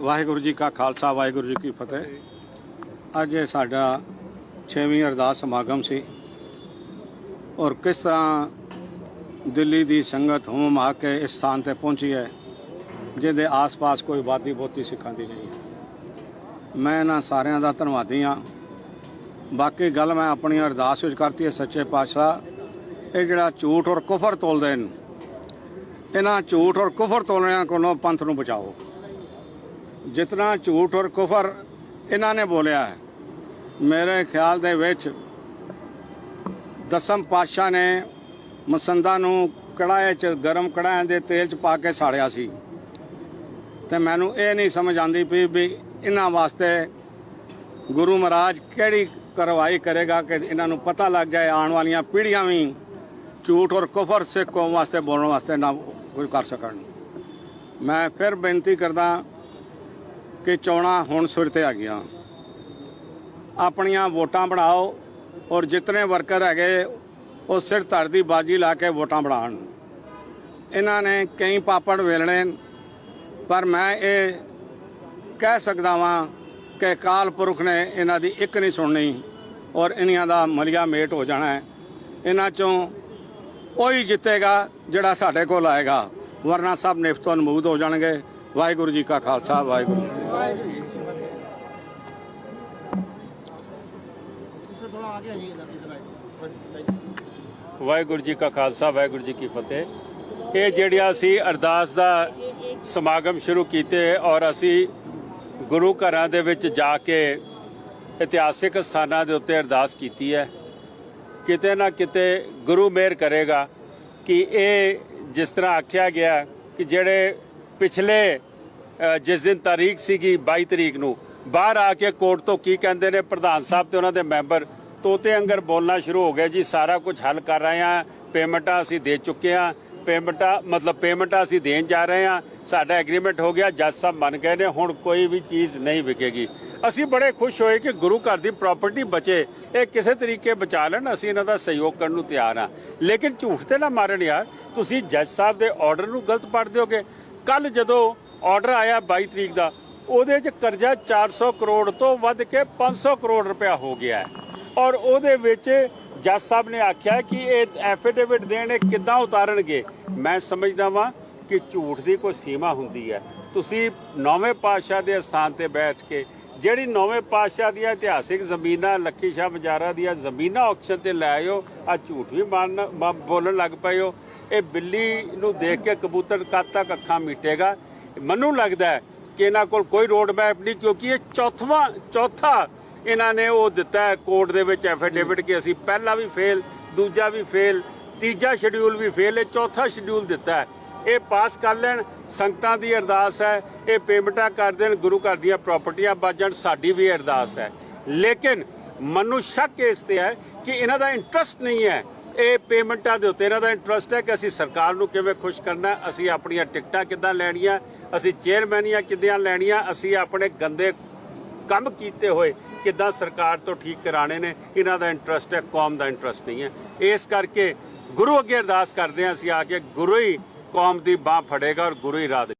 ਵਾਹਿਗੁਰੂ ਜੀ ਕਾ ਖਾਲਸਾ, ਵਾਹਿਗੁਰੂ ਜੀ ਕੀ ਫਤਿਹ। ਅੱਜ ਇਹ ਸਾਡਾ 6ਵੀਂ ਅਰਦਾਸ ਸਮਾਗਮ ਸੀ। ਔਰ ਕਿਸ ਤਰ੍ਹਾਂ ਦਿੱਲੀ ਦੀ ਸੰਗਤ ਹੁਮ ਆ ਕੇ ਇਸ ਸਥਾਨ ਤੇ ਪਹੁੰਚੀ ਹੈ, ਜਿਹਦੇ ਆਸ-ਪਾਸ ਕੋਈ ਬਾਦੀ ਬੋਤੀ ਸਿੱਖਾਂ ਦੀ ਨਹੀਂ ਹੈ। ਮੈਂ ਇਹਨਾਂ ਸਾਰਿਆਂ ਦਾ ਧੰਨਵਾਦੀ ਹਾਂ। ਬਾਕੀ ਗੱਲ ਮੈਂ ਆਪਣੀ ਅਰਦਾਸ ਵਿੱਚ ਕਰਤੀ ਹੈ ਸੱਚੇ ਪਾਤਸ਼ਾਹ, ਇਹ ਜਿਹੜਾ ਝੂਠ ਔਰ ਕੁਫਰ ਤੋਲਦੇ ਨੇ ਇਹਨਾਂ ਝੂਠ ਔਰ ਕੁਫਰ ਤੋਲਣਿਆਂ ਕੋਲੋਂ ਪੰਥ ਨੂੰ ਬਚਾਓ। ਜਿਤਨਾ ਝੂਠ ਔਰ ਕੁਫਰ ਇਹਨਾਂ ਨੇ ਬੋਲਿਆ ਹੈ, ਮੇਰੇ ਖਿਆਲ ਦੇ ਵਿੱਚ ਦਸਮ ਪਾਤਸ਼ਾਹ ਨੇ ਮਸੰਦਾ ਨੂੰ ਕੜਾਏ 'ਚ, ਗਰਮ ਕੜਾਇਆਂ ਦੇ ਤੇਲ 'ਚ ਪਾ ਕੇ ਸਾੜਿਆ ਸੀ। ਤੇ ਮੈਨੂੰ ਇਹ ਨਹੀਂ ਸਮਝ ਆਉਂਦੀ ਪਈ ਵੀ ਇਹਨਾਂ ਵਾਸਤੇ ਗੁਰੂ ਮਹਾਰਾਜ ਕਿਹੜੀ ਕਰਵਾਈ ਕਰੇਗਾ ਕਿ ਇਹਨਾਂ ਨੂੰ ਪਤਾ ਲੱਗ ਜਾਏ, ਆਉਣ ਵਾਲੀਆਂ ਪੀੜ੍ਹੀਆਂ ਵੀ ਝੂਠ ਔਰ ਕੁਫਰ ਸਿੱਖ ਕੌਮ ਵਾਸਤੇ ਬੋਲਣ ਵਾਸਤੇ ਨਾ ਕੁਝ ਕਰ ਸਕਣ। ਮੈਂ ਫਿਰ ਬੇਨਤੀ ਕਰਦਾ ਕਿ ਚੋਣਾਂ ਹੁਣ ਸਿਰ ਤੇ ਆ ਗਈਆਂ। ਆਪਣੀਆਂ ਵੋਟਾਂ ਬਣਾਓ ਔਰ ਜਿਤਨੇ ਵਰਕਰ ਹੈਗੇ, ਉਹ ਸਿਰ ਧਰ ਦੀ ਬਾਜੀ ਲਾ ਕੇ ਵੋਟਾਂ ਬਣਾਉਣ। ਇਹਨਾਂ ਨੇ ਕਈ ਪਾਪੜ ਵੇਲਣੇ, ਪਰ ਮੈਂ ਇਹ ਕਹਿ ਸਕਦਾ ਵਾਂ ਕਿ ਕਾਲ ਪੁਰਖ ਨੇ ਇਹਨਾਂ ਦੀ ਇੱਕ ਨਹੀਂ ਸੁਣਨੀ ਔਰ ਇਹਨਾਂ ਦਾ ਮਲਿਆ ਮੇਟ ਹੋ ਜਾਣਾ ਹੈ। ਇਹਨਾਂ ਚੋਂ ਉਹੀ ਜਿੱਤੇਗਾ ਜਿਹੜਾ ਸਾਡੇ ਕੋਲ ਆਏਗਾ, ਵਰਨਾ ਸਭ ਨਿਫਤੋਂ ਨਮੂਦ ਹੋ ਜਾਣਗੇ। ਵਾਹਿਗੁਰੂ ਜੀ ਕਾ ਖਾਲਸਾ, ਵਾਹਿਗੁਰੂ ਵਾਹਿਗੁਰੂ ਜੀ ਕਾ ਖਾਲਸਾ, ਵਾਹਿਗੁਰੂ ਜੀ ਕੀ ਫਤਿਹ। ਇਹ ਜਿਹੜਿਆ ਸੀ ਅਰਦਾਸ ਦਾ ਸਮਾਗਮ ਸ਼ੁਰੂ ਕੀਤੇ ਔਰ ਅਸੀਂ ਗੁਰੂ ਘਰਾਂ ਦੇ ਵਿੱਚ ਜਾ ਕੇ ਇਤਿਹਾਸਿਕ ਸਥਾਨਾਂ ਦੇ ਉੱਤੇ ਅਰਦਾਸ ਕੀਤੀ ਹੈ। ਕਿਤੇ ਨਾ ਕਿਤੇ ਗੁਰੂ ਮੇਰ ਕਰੇਗਾ ਕਿ ਇਹ ਜਿਸ ਤਰ੍ਹਾਂ ਆਖਿਆ ਗਿਆ ਕਿ ਜਿਹੜੇ ਪਿਛਲੇ ਜਿਸ ਦਿਨ ਤਾਰੀਖ ਸੀਗੀ 22 ਤਰੀਕ ਨੂੰ, ਬਾਹਰ ਆ ਕੇ ਕੋਰਟ ਤੋਂ ਕੀ ਕਹਿੰਦੇ ਨੇ, ਪ੍ਰਧਾਨ ਸਾਹਿਬ ਤੇ ਉਹਨਾਂ ਦੇ ਮੈਂਬਰ, ਤੋਤੇ ਅੰਗਰ ਬੋਲਣਾ ਸ਼ੁਰੂ ਹੋ ਗਿਆ ਜੀ, ਸਾਰਾ ਕੁਝ ਹੱਲ ਕਰ ਰਹੇ ਆ ਪੇਮੈਂਟਾਂ ਅਸੀਂ ਦੇ ਚੁੱਕੇ ਆ ਪੇਮੈਂਟਾਂ, ਮਤਲਬ ਪੇਮੈਂਟਾਂ ਅਸੀਂ ਦੇਣ ਜਾ ਰਹੇ ਆ ਸਾਡਾ ਐਗਰੀਮੈਂਟ ਹੋ ਗਿਆ, ਜੱਜ ਸਾਹਿਬ ਮੰਨ ਗਏ ਨੇ, ਹੁਣ ਕੋਈ ਵੀ ਚੀਜ਼ ਨਹੀਂ ਵਿਕੇਗੀ। ਅਸੀਂ ਬੜੇ ਖੁਸ਼ ਹੋਏ ਕਿ ਗੁਰੂ ਘਰ ਦੀ ਪ੍ਰਾਪਰਟੀ ਬਚੇ, ਇਹ ਕਿਸੇ ਤਰੀਕੇ ਬਚਾ ਲੈਣ, ਅਸੀਂ ਇਹਨਾਂ ਦਾ ਸਹਿਯੋਗ ਕਰਨ ਨੂੰ ਤਿਆਰ ਆ ਲੇਕਿਨ ਝੂਠ ਤੇ ਨਾ ਮਾਰਨ ਯਾਰ, ਤੁਸੀਂ ਜੱਜ ਸਾਹਿਬ ਦੇ ਆਰਡਰ ਨੂੰ ਗਲਤ ਪੜ੍ਹ ਦਿਓਗੇ ਕੱਲ ਜਦੋਂ ਆਰਡਰ ਆਇਆ 22 ਤਰੀਕ ਦਾ, ਉਹਦੇ 'ਚ ਕਰਜ਼ਾ 400 ਕਰੋੜ ਤੋਂ ਵੱਧ ਕੇ 500 ਕਰੋੜ ਰੁਪਇਆ ਹੋ ਗਿਆ ਔਰ ਉਹਦੇ ਵਿੱਚ ਜੱਜ ਸਾਹਿਬ ਨੇ ਆਖਿਆ ਕਿ ਇਹ ਐਫੀਡੇਵਿਟ ਦੇਣ ਇਹ ਕਿੱਦਾਂ ਉਤਾਰਨਗੇ? ਮੈਂ ਸਮਝਦਾ ਵਾਂ ਕਿ ਝੂਠ ਦੀ ਕੋਈ ਸੀਮਾ ਹੁੰਦੀ ਹੈ। ਤੁਸੀਂ ਨੌਵੇਂ ਪਾਤਸ਼ਾਹ ਦੇ ਅਸਥਾਨ ਤੇ ਬੈਠ ਕੇ ਜਿਹੜੀ ਨੌਵੇਂ ਪਾਤਸ਼ਾਹ ਦੀਆਂ ਇਤਿਹਾਸਿਕ ਜ਼ਮੀਨਾਂ, ਲੱਖੀ ਸ਼ਾਹ ਬਜਾਰਾ ਦੀਆਂ ਜ਼ਮੀਨਾਂ ਆਕਸ਼ਨ ਤੇ ਲੈ ਆਇਓ, ਆ ਝੂਠ ਵੀ ਮਾਰਨ ਬੋਲਣ ਲੱਗ ਪਏ ਹੋ। ਇਹ ਬਿੱਲੀ ਨੂੰ ਦੇਖ ਕੇ ਕਬੂਤਰ ਕਦ ਤੱਕ ਅੱਖਾਂ ਮੀਟੇਗਾ। ਮੈਨੂੰ ਲੱਗਦਾ ਹੈ ਕਿ ਇਹਨਾਂ ਕੋਲ ਕੋਈ ਰੋਡ ਮੈਪ ਨਹੀਂ, ਕਿਉਂਕਿ ਇਹ ਚੌਥਵਾ, ਚੌਥਾ ਇਹਨਾਂ ਨੇ ਉਹ ਦਿੱਤਾ ਹੈ ਕੋਰਟ ਦੇ ਵਿੱਚ ਐਫੀਡੇਵਿਟ ਕਿ ਅਸੀਂ ਪਹਿਲਾ ਵੀ ਫੇਲ ਦੂਜਾ ਵੀ ਫੇਲ ਤੀਜਾ ਸ਼ਡਿਊਲ ਵੀ ਫੇਲ ਇਹ ਚੌਥਾ ਸ਼ਡਿਊਲ ਦਿੱਤਾ ਹੈ। ਇਹ ਪਾਸ ਕਰ ਲੈਣ, ਸੰਗਤਾਂ ਦੀ ਅਰਦਾਸ ਹੈ, ਇਹ ਪੇਮੈਂਟਾਂ ਕਰ ਦੇਣ, ਗੁਰੂ ਘਰ ਦੀਆਂ ਪ੍ਰਾਪਰਟੀਆਂ ਬਚ ਜਾਣ ਸਾਡੀ ਵੀ ਅਰਦਾਸ ਹੈ। ਲੇਕਿਨ ਮਨੂ ਸ਼ੱਕ ਇਸ ਤੇ ਹੈ ਕਿ ਇਹਨਾਂ ਦਾ ਇੰਟਰਸਟ ਨਹੀਂ ਹੈ। ਇਹ ਪੇਮੈਂਟਾਂ ਦੇ ਉੱਤੇ ਇਹਨਾਂ ਦਾ ਇੰਟਰਸਟ ਹੈ ਕਿ ਅਸੀਂ ਸਰਕਾਰ ਨੂੰ ਕਿਵੇਂ ਖੁਸ਼ ਕਰਨਾ ਅਸੀਂ ਆਪਣੀਆਂ ਟਿਕਟਾਂ ਕਿੱਦਾਂ ਲੈਣੀਆਂ ਅਸੀਂ ਚੇਅਰਮੈਨੀਆਂ ਕਿੱਦਾਂ ਲੈਣੀਆਂ, ਅਸੀਂ ਆਪਣੇ ਗੰਦੇ ਕੰਮ ਕੀਤੇ ਹੋਏ ਕਿੱਦਾਂ ਸਰਕਾਰ ਤੋਂ ਠੀਕ ਕਰਾਣੇ ਨੇ, ਇਹਨਾਂ ਦਾ ਇੰਟਰਸਟ ਹੈ, ਕੌਮ ਦਾ ਇੰਟਰਸਟ ਨਹੀਂ ਹੈ। ਇਸ ਕਰਕੇ ਗੁਰੂ ਅੱਗੇ ਅਰਦਾਸ ਕਰਦੇ ਹਾਂ, ਅਸੀਂ ਆ ਕੇ ਗੁਰੂ ਹੀ ਕੌਮ ਦੀ ਬਾਹ ਫੜੇਗਾ ਔਰ ਗੁਰੂ ਹੀ ਰਾਹ ਦੇ